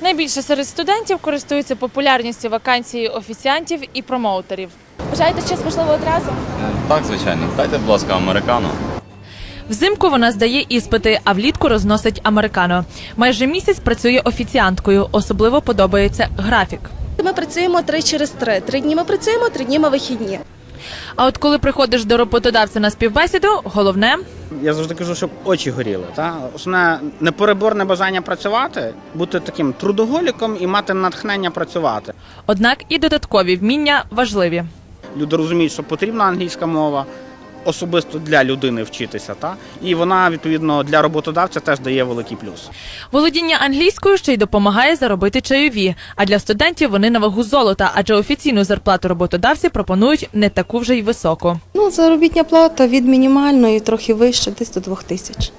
Найбільше серед студентів користуються популярністю вакансії офіціантів і промоутерів. Бажаєте щось можливо одразу? Так, звичайно. Дайте, будь ласка, американу. Взимку вона здає іспити, а влітку розносить американо. Майже місяць працює офіціанткою. Особливо подобається графік. Ми працюємо три через три. Три дні ми працюємо, три дні ми вихідні. А от коли приходиш до роботодавця на співбесіду, головне Я завжди кажу, щоб очі горіли. Та? Основне непереборне бажання працювати, бути таким трудоголіком і мати натхнення працювати. однак і додаткові вміння важливі. Люди розуміють, що потрібна англійська мова особисто для людини вчитися, та? і вона відповідно для роботодавця теж дає великий плюс. Володіння англійською ще й допомагає заробити чайові. А для студентів вони на вагу золота, адже офіційну зарплату роботодавці пропонують не таку вже й високу. Ну, заробітня плата від мінімальної трохи вище, десь до двох тисяч.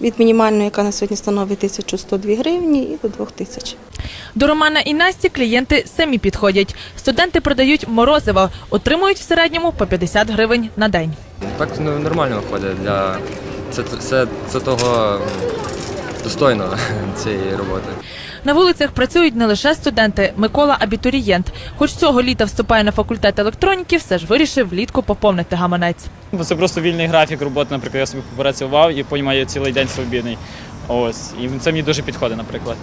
Від мінімальної, яка на сьогодні становить 1102 гривні, і до 2 тисяч. До Романа і Насті клієнти самі підходять. Студенти продають морозиво, отримують в середньому по 50 гривень на день. Так ну, нормально виходить для це, це, це того достойно цієї роботи. На вулицях працюють не лише студенти. Микола абітурієнт. Хоч цього літа вступає на факультет електроніки, все ж вирішив влітку поповнити гаманець. Це просто вільний графік роботи, наприклад, я собі попрацював і потім маю цілий день свобідний. Ось. І це мені дуже підходить, наприклад.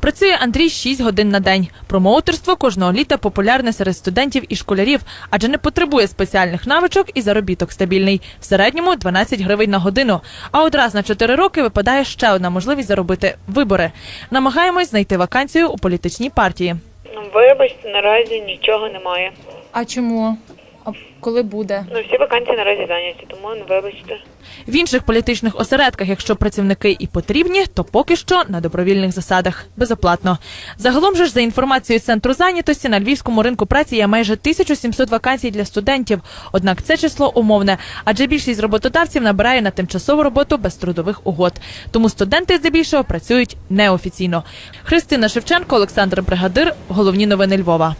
Працює Андрій 6 годин на день. Промоутерство кожного літа популярне серед студентів і школярів, адже не потребує спеціальних навичок і заробіток стабільний. В середньому 12 гривень на годину. А от раз на 4 роки випадає ще одна можливість заробити вибори. Намагаємось знайти вакансію у політичній партії. Ну, вибачте, наразі нічого немає. А чому? А коли буде? Ну, всі вакансії наразі зайняті, тому ну, вибачте. В інших політичних осередках, якщо працівники і потрібні, то поки що на добровільних засадах безоплатно. Загалом же ж за інформацією центру зайнятості на львівському ринку праці є майже 1700 вакансій для студентів. Однак це число умовне, адже більшість роботодавців набирає на тимчасову роботу без трудових угод. Тому студенти здебільшого працюють неофіційно. Христина Шевченко, Олександр Бригадир. Головні новини Львова.